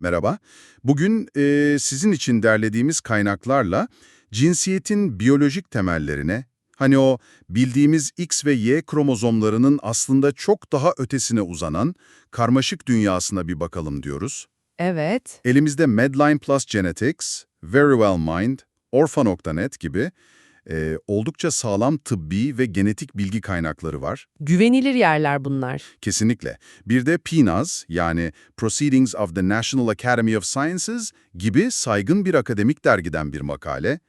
Merhaba. Bugün e, sizin için derlediğimiz kaynaklarla cinsiyetin biyolojik temellerine, hani o bildiğimiz X ve Y kromozomlarının aslında çok daha ötesine uzanan karmaşık dünyasına bir bakalım diyoruz. Evet. Elimizde Medline Plus Genetics, Very Well Mind, Orpha.net gibi e, oldukça sağlam tıbbi ve genetik bilgi kaynakları var. Güvenilir yerler bunlar. Kesinlikle. Bir de PNAS yani Proceedings of the National Academy of Sciences gibi saygın bir akademik dergiden bir makale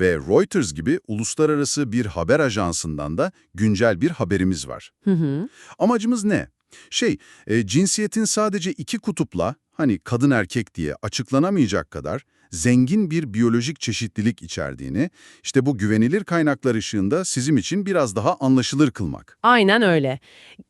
ve Reuters gibi uluslararası bir haber ajansından da güncel bir haberimiz var. Hı hı. Amacımız ne? Şey, e, cinsiyetin sadece iki kutupla, hani kadın erkek diye açıklanamayacak kadar zengin bir biyolojik çeşitlilik içerdiğini, işte bu güvenilir kaynaklar ışığında sizin için biraz daha anlaşılır kılmak. Aynen öyle.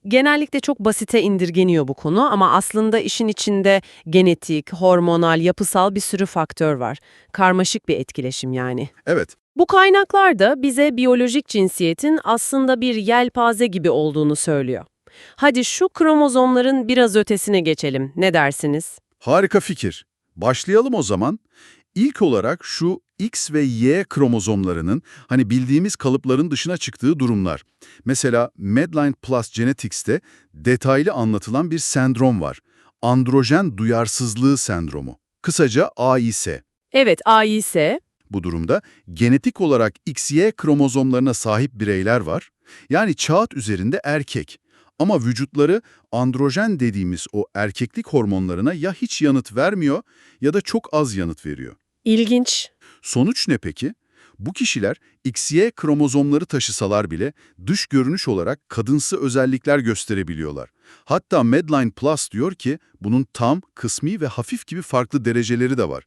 Genellikle çok basite indirgeniyor bu konu ama aslında işin içinde genetik, hormonal, yapısal bir sürü faktör var. Karmaşık bir etkileşim yani. Evet, Bu kaynaklar da bize biyolojik cinsiyetin aslında bir yelpaze gibi olduğunu söylüyor. Hadi şu kromozomların biraz ötesine geçelim. Ne dersiniz? Harika fikir. Başlayalım o zaman. İlk olarak şu X ve Y kromozomlarının hani bildiğimiz kalıpların dışına çıktığı durumlar. Mesela Medline Plus Genetics'te detaylı anlatılan bir sendrom var. Androjen duyarsızlığı sendromu. Kısaca AIS. Evet, AIS. Bu durumda genetik olarak XY kromozomlarına sahip bireyler var. Yani çağat üzerinde erkek. Ama vücutları androjen dediğimiz o erkeklik hormonlarına ya hiç yanıt vermiyor ya da çok az yanıt veriyor. İlginç. Sonuç ne peki? Bu kişiler XY kromozomları taşısalar bile dış görünüş olarak kadınsı özellikler gösterebiliyorlar. Hatta Medline Plus diyor ki bunun tam, kısmi ve hafif gibi farklı dereceleri de var.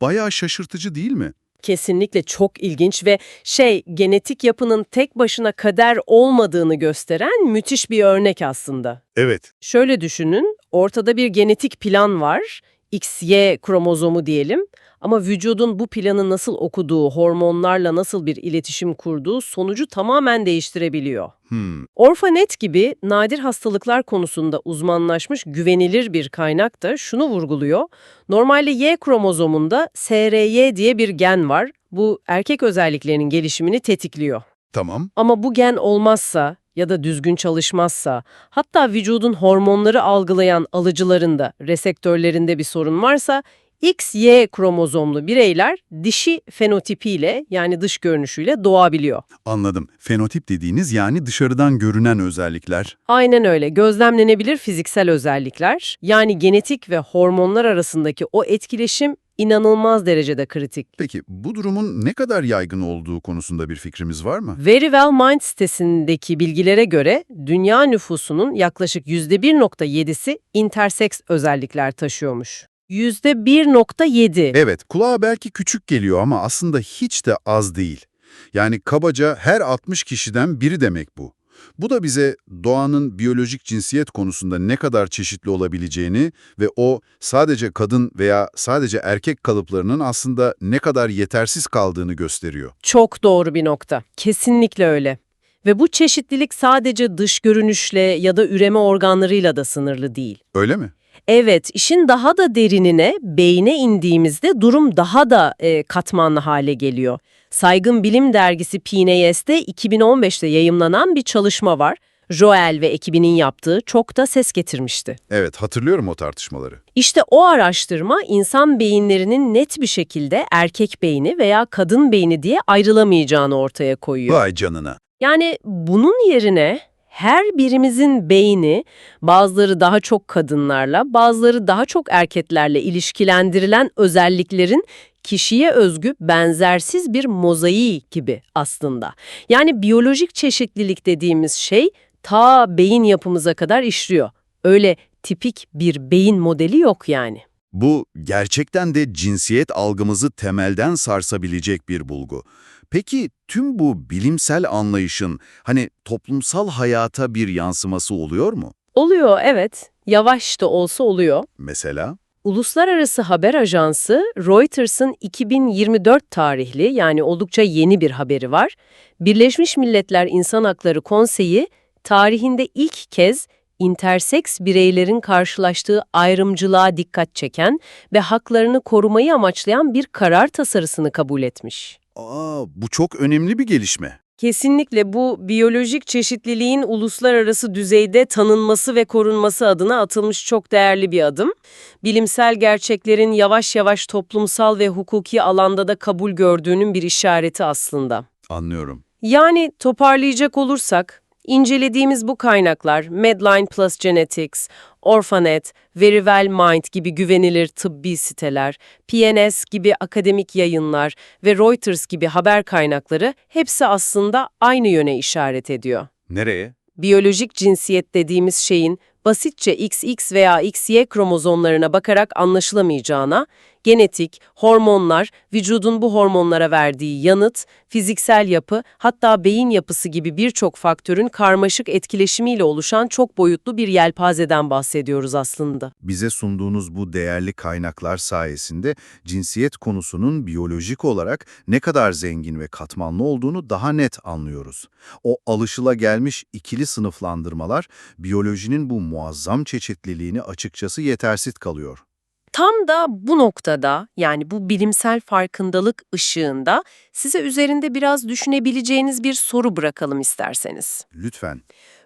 Bayağı şaşırtıcı değil mi? Kesinlikle çok ilginç ve şey genetik yapının tek başına kader olmadığını gösteren müthiş bir örnek aslında. Evet. Şöyle düşünün, ortada bir genetik plan var, XY kromozomu diyelim ama vücudun bu planı nasıl okuduğu, hormonlarla nasıl bir iletişim kurduğu sonucu tamamen değiştirebiliyor. Hmm. Orphanet gibi nadir hastalıklar konusunda uzmanlaşmış güvenilir bir kaynak da şunu vurguluyor. Normalde Y kromozomunda SRY diye bir gen var. Bu erkek özelliklerinin gelişimini tetikliyor. Tamam. Ama bu gen olmazsa ya da düzgün çalışmazsa, hatta vücudun hormonları algılayan alıcılarında, reseptörlerinde bir sorun varsa, XY kromozomlu bireyler dişi fenotipiyle yani dış görünüşüyle doğabiliyor. Anladım. Fenotip dediğiniz yani dışarıdan görünen özellikler. Aynen öyle. Gözlemlenebilir fiziksel özellikler, yani genetik ve hormonlar arasındaki o etkileşim inanılmaz derecede kritik. Peki bu durumun ne kadar yaygın olduğu konusunda bir fikrimiz var mı? Very Well Mind sitesindeki bilgilere göre dünya nüfusunun yaklaşık %1.7'si interseks özellikler taşıyormuş. %1.7. Evet, kulağa belki küçük geliyor ama aslında hiç de az değil. Yani kabaca her 60 kişiden biri demek bu. Bu da bize doğanın biyolojik cinsiyet konusunda ne kadar çeşitli olabileceğini ve o sadece kadın veya sadece erkek kalıplarının aslında ne kadar yetersiz kaldığını gösteriyor. Çok doğru bir nokta. Kesinlikle öyle. Ve bu çeşitlilik sadece dış görünüşle ya da üreme organlarıyla da sınırlı değil. Öyle mi? Evet, işin daha da derinine, beyne indiğimizde durum daha da e, katmanlı hale geliyor. Saygın Bilim Dergisi PNAS'te 2015'te yayımlanan bir çalışma var. Joel ve ekibinin yaptığı çok da ses getirmişti. Evet, hatırlıyorum o tartışmaları. İşte o araştırma insan beyinlerinin net bir şekilde erkek beyni veya kadın beyni diye ayrılamayacağını ortaya koyuyor. Vay canına. Yani bunun yerine her birimizin beyni bazıları daha çok kadınlarla, bazıları daha çok erkeklerle ilişkilendirilen özelliklerin kişiye özgü benzersiz bir mozaiği gibi aslında. Yani biyolojik çeşitlilik dediğimiz şey ta beyin yapımıza kadar işliyor. Öyle tipik bir beyin modeli yok yani. Bu gerçekten de cinsiyet algımızı temelden sarsabilecek bir bulgu. Peki tüm bu bilimsel anlayışın hani toplumsal hayata bir yansıması oluyor mu? Oluyor evet, yavaş da olsa oluyor. Mesela? Uluslararası haber ajansı Reuters'ın 2024 tarihli yani oldukça yeni bir haberi var. Birleşmiş Milletler İnsan Hakları Konseyi tarihinde ilk kez interseks bireylerin karşılaştığı ayrımcılığa dikkat çeken ve haklarını korumayı amaçlayan bir karar tasarısını kabul etmiş. Aa, bu çok önemli bir gelişme. Kesinlikle bu biyolojik çeşitliliğin uluslararası düzeyde tanınması ve korunması adına atılmış çok değerli bir adım. Bilimsel gerçeklerin yavaş yavaş toplumsal ve hukuki alanda da kabul gördüğünün bir işareti aslında. Anlıyorum. Yani toparlayacak olursak, incelediğimiz bu kaynaklar Medline Plus Genetics, Orphanet, Verywell Mind gibi güvenilir tıbbi siteler, PNS gibi akademik yayınlar ve Reuters gibi haber kaynakları hepsi aslında aynı yöne işaret ediyor. Nereye? Biyolojik cinsiyet dediğimiz şeyin basitçe XX veya XY kromozomlarına bakarak anlaşılamayacağına, genetik, hormonlar, vücudun bu hormonlara verdiği yanıt, fiziksel yapı, hatta beyin yapısı gibi birçok faktörün karmaşık etkileşimiyle oluşan çok boyutlu bir yelpazeden bahsediyoruz aslında. Bize sunduğunuz bu değerli kaynaklar sayesinde cinsiyet konusunun biyolojik olarak ne kadar zengin ve katmanlı olduğunu daha net anlıyoruz. O alışılagelmiş ikili sınıflandırmalar biyolojinin bu muazzam çeşitliliğini açıkçası yetersiz kalıyor. Tam da bu noktada yani bu bilimsel farkındalık ışığında size üzerinde biraz düşünebileceğiniz bir soru bırakalım isterseniz. Lütfen.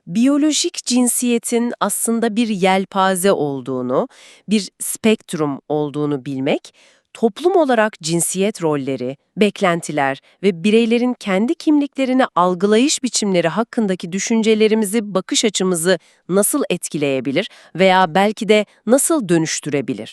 Biyolojik cinsiyetin aslında bir yelpaze olduğunu, bir spektrum olduğunu bilmek, toplum olarak cinsiyet rolleri, beklentiler ve bireylerin kendi kimliklerini algılayış biçimleri hakkındaki düşüncelerimizi, bakış açımızı nasıl etkileyebilir veya belki de nasıl dönüştürebilir?